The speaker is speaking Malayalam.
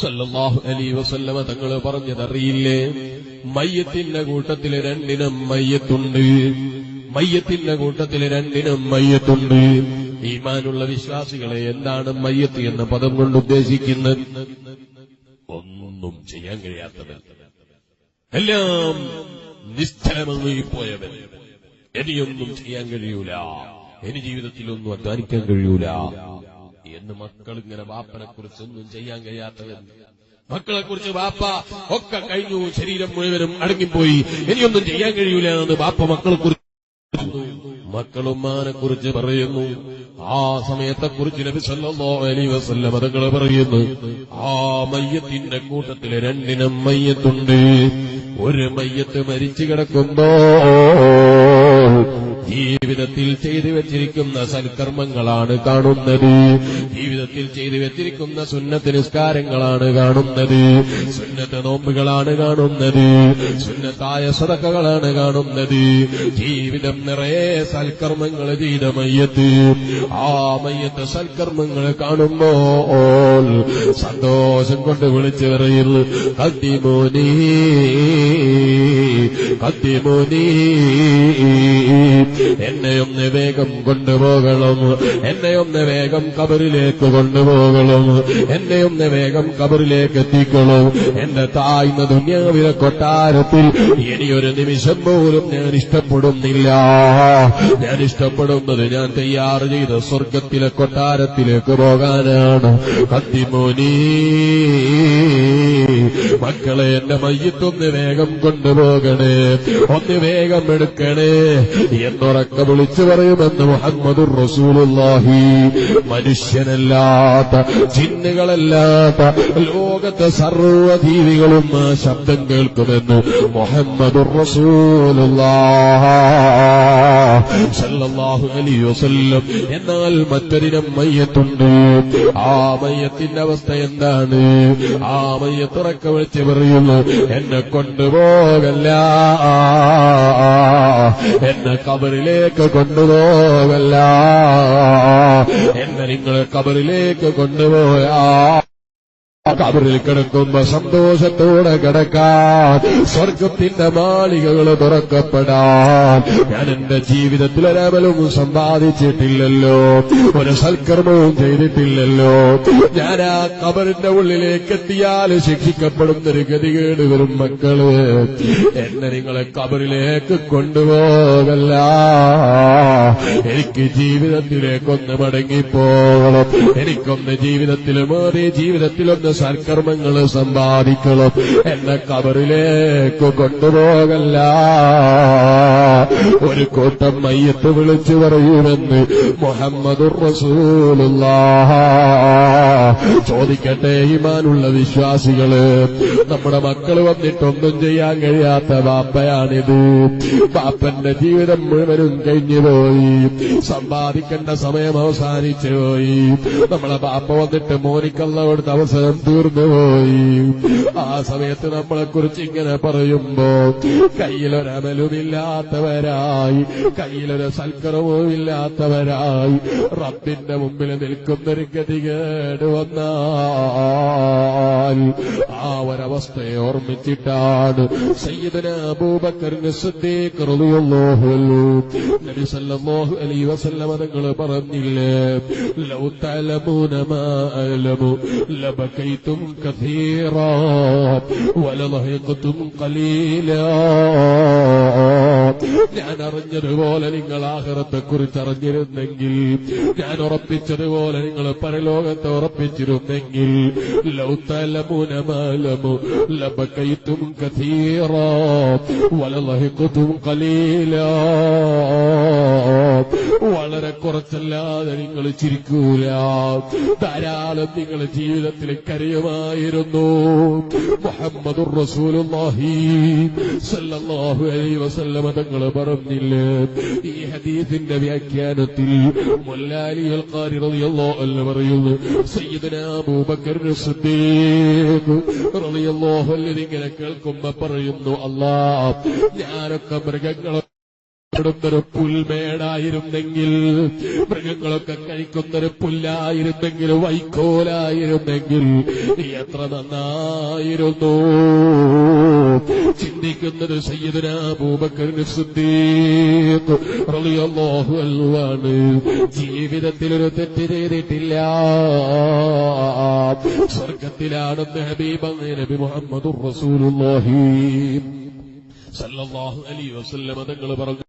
സല്ലല്ലാഹു വസല്ലമ തങ്ങൾ പറഞ്ഞതറിയില്ലേ? മയ്യത്തിന്റെ കൂട്ടത്തിൽ രണ്ടിനും മയ്യത്തുണ്ട്. മയ്യത്തിന്റെ കൂട്ടത്തിൽ രണ്ടിനും മയ്യത്തുണ്ട്. ഈമാനുള്ള വിശ്വാസികളെ എന്താണ് മയ്യത്ത് എന്ന പദം കൊണ്ട് ഉദ്ദേശിക്കുന്നത്? ഒന്നും ചെയ്യാൻ കഴിയാത്തവൻ. എല്ലാം നിശ്ചലമായി പോയവൻ ഇനിയൊന്നും ചെയ്യാൻ കഴിയൂല. ഇനി ജീവിതത്തിലൊന്നും അധ്വാനിക്കാൻ കഴിയൂല. എന്ന് മക്കൾ ഇങ്ങനെ ബാപ്പനെ കുറിച്ചൊന്നും ചെയ്യാൻ കഴിയാത്തവൻ. മക്കളെ കുറിച്ച് ബാപ്പ ഒക്കെ കഴിഞ്ഞു. ശരീരം മുഴുവനും അടങ്ങിപ്പോയി. ഇനിയൊന്നും ചെയ്യാൻ കഴിയൂല എന്ന് വാപ്പ മക്കളെ കുറിച്ച് മക്കളുമ്മാനെ കുറിച്ച് പറയുന്നു. ആ സമയത്തെ കുറിച്ച് നബി സല്ലല്ലാഹു അലൈഹി വസല്ലം പറയുന്നു. ആ മയ്യത്തിന്റെ കൂട്ടത്തിൽ രണ്ടിനം മയ്യത്തുണ്ട്. ഒരു മയ്യത്ത് മരിച്ചു കിടക്കുമ്പോ ജീവിതത്തിൽ ചെയ്തു വെച്ചിരിക്കുന്ന സൽക്കർമ്മങ്ങളാണ് കാണുന്നത്. ജീവിതത്തിൽ ചെയ്തു വെച്ചിരിക്കുന്ന സുന്നത്ത് നിസ്കാരങ്ങളാണ് കാണുന്നത്. സുന്നത്ത് നോമ്പുകളാണ് കാണുന്നത്. സുന്നത്തായ സദക്കകളാണ് കാണുന്നത്. ജീവിതം നിറയെ സൽക്കർമ്മങ്ങൾ ചെയ്ത മയ്യത്ത്. ആ മയ്യത്ത് സൽക്കർമ്മങ്ങൾ കാണുമ്പോ സന്തോഷം കൊണ്ട് വിളിച്ചു പറയുന്നു കത്തിമോനീ കത്തിമോനീ എന്നെ ഒന്ന് വേഗം കൊണ്ടുപോകണം. എന്നെ ഒന്ന് വേഗം കബറിലേക്ക് കൊണ്ടുപോകണം. എന്നെ ഒന്ന് വേഗം കബറിലേക്ക് എത്തിക്കണം. എന്റെ താഴ്ന്ന ദുന്യാവിലെ കൊട്ടാരത്തിൽ ഇനിയൊരു നിമിഷം പോലും ഞാൻ ഇഷ്ടപ്പെടുന്നില്ല. ഞാൻ ഇഷ്ടപ്പെടുന്നത് ഞാൻ തയ്യാറ് ചെയ്ത സ്വർഗത്തിലെ കൊട്ടാരത്തിലേക്ക് പോകാനാണ്. കത്തിമോനീ മക്കളെ എന്റെ മയ്യത്തൊന്ന് വേഗം കൊണ്ടുപോകണേ. ഒന്ന് വേഗം എടുക്കണേ. എന്നുറക്ക വിളിച്ചു പറയുമെന്ന് മുഹമ്മദ് റസൂലുല്ലാഹി മനുഷ്യനല്ലാത്ത ചിന്നുകളല്ലാത്ത ലോകത്തെ സർവജീവികളും ശബ്ദം കേൾക്കുമെന്ന് മുഹമ്മദ് റസൂലുല്ലാഹു അലൈഹി വസല്ലം. എന്നാൽ മറ്റൊരിനം മയ്യത്തുണ്ട്. ആ മയ്യത്തിന്റെ അവസ്ഥ എന്താണ്? ആ മയ്യത്തുറക്ക വിളിച്ച് പറയുന്നു എന്നെ കൊണ്ടുപോകല്ല. എന്നെ കബറിലേക്ക് കൊണ്ടുപോകല്ല. എന്നെ നിങ്ങൾ കബറിലേക്ക് കൊണ്ടുപോയാ. കബറിൽ കിടക്കുമ്പോ സന്തോഷത്തോടെ കിടക്കാൻ സ്വർഗത്തിന്റെ മാളികകൾ തുറക്കപ്പെടാൻ. ഞാൻ എന്റെ ജീവിതത്തിൽ ഒരവലും സമ്പാദിച്ചിട്ടില്ലല്ലോ. ഒരു സൽക്കർമ്മവും ചെയ്തിട്ടില്ലല്ലോ. ഞാൻ ആ കബറിന്റെ ഉള്ളിലേക്ക് എത്തിയാൽ ശിക്ഷിക്കപ്പെടുന്നൊരു ഗതികേട് വരും മക്കൾ. എന്നെ നിങ്ങളെ കബറിലേക്ക് കൊണ്ടുപോകല്ല. എനിക്ക് ജീവിതത്തിലേക്കൊന്ന് മടങ്ങിപ്പോകണം. എനിക്കൊന്ന് ജീവിതത്തിൽ മാറി ജീവിതത്തിലൊന്ന് സൽക്കർമ്മങ്ങൾ സമ്പാദിക്കണം. എന്നെ കബറിലേക്ക് കൊണ്ടുപോകല്ല. ഒരു കൂട്ടം മയ്യത്ത് വിളിച്ചു പറയുമെന്ന് മുഹമ്മദ് ചോദിക്കട്ടെ ഈമാനുള്ള വിശ്വാസികൾ നമ്മുടെ മക്കൾ വന്നിട്ടൊന്നും ചെയ്യാൻ കഴിയാത്ത ബാപ്പയാണിത്. ബാപ്പന്റെ ജീവിതം മുഴുവനും കഴിഞ്ഞു പോയി. സമ്പാദിക്കേണ്ട സമയം അവസാനിച്ചു പോയി. നമ്മളെ ബാപ്പ വന്നിട്ട് മോനിക്കല്ല അവസരം തീർന്നുപോയി ആ സമയത്ത് നമ്മളെ കുറിച്ച് ഇങ്ങനെ പറയുമ്പോ കയ്യിലൊരമലുമില്ലാത്തവരായി കയ്യിലൊരു സൽക്കരവും ഇല്ലാത്തവരായി റബ്ബിന്റെ മുമ്പിൽ നിൽക്കുന്നൊരു ഗതികേട് വന്നാൽ ആ ഒരവസ്ഥയെ ഓർമ്മിച്ചിട്ടാണ് സയ്യിദന അബൂബക്കറിന് സിദ്ദീഖ് റളിയല്ലാഹു അൻഹു. നബി അലൈഹി വസല്ലം തങ്ങൾ പറഞ്ഞില്ലേ ലൗ തഅലമൂന മാ അലമു ലബകൈതും കഥീറാ വലളഹിഖതും ഖലീലാ ഞാൻ അറിഞ്ഞതുപോലെ നിങ്ങൾ ആഹ്റത്തെ കുറിച്ച് അറിഞ്ഞിരുന്നെങ്കിൽ ഞാൻ ഉറപ്പിച്ചതുപോലെ നിങ്ങൾ പരലോകത്തെ ഉറപ്പിച്ചിരുന്നെങ്കിൽ ലൗത്തലമുനമലമു ലബക്കൈത്തും കഥീറാ വലലഹിക്കത്തും കലീലാ കുറച്ചല്ലാതെ നിങ്ങൾ ചിരിക്കൂല. ധാരാളം നിങ്ങൾ ജീവിതത്തിൽ കരയുമായിരുന്നു. മുഹമ്മദ് വസല്ലമ തങ്ങൾ പറഞ്ഞില്ലേ? ഈ ഹദീസിന്റെ വ്യാഖ്യാനത്തിൽ മുല്ലാലി അൻഹു പറയുന്നു ഇങ്ങനെ കേൾക്കുമ്പോ പറയുന്നു അല്ലാ ഞാനൊക്കെ മൃഗങ്ങളെ ഇടുന്നൊരു പുൽമേടായിരുന്നെങ്കിൽ മൃഗങ്ങളൊക്കെ കഴിക്കുന്നൊരു പുല്ലായിരുന്നെങ്കിൽ വൈക്കോലായിരുന്നെങ്കിൽ എത്ര നന്നായിരുന്നു. ചിന്തിക്കുന്നത് സയ്യിദുന അബൂബക്കറിന് സിദ്ദീഖ് റളിയല്ലാഹു അൻഹു ജീവിതത്തിൽ ഒരു തെറ്റ് ചെയ്തിട്ടില്ല. സ്വർഗത്തിലാണെന്ന് ഹബീബ് നബി മുഹമ്മദ് റസൂലുള്ളാഹി. സല്ലല്ലാഹു അലൈഹി വസല്ലം തങ്ങൾ പറഞ്ഞു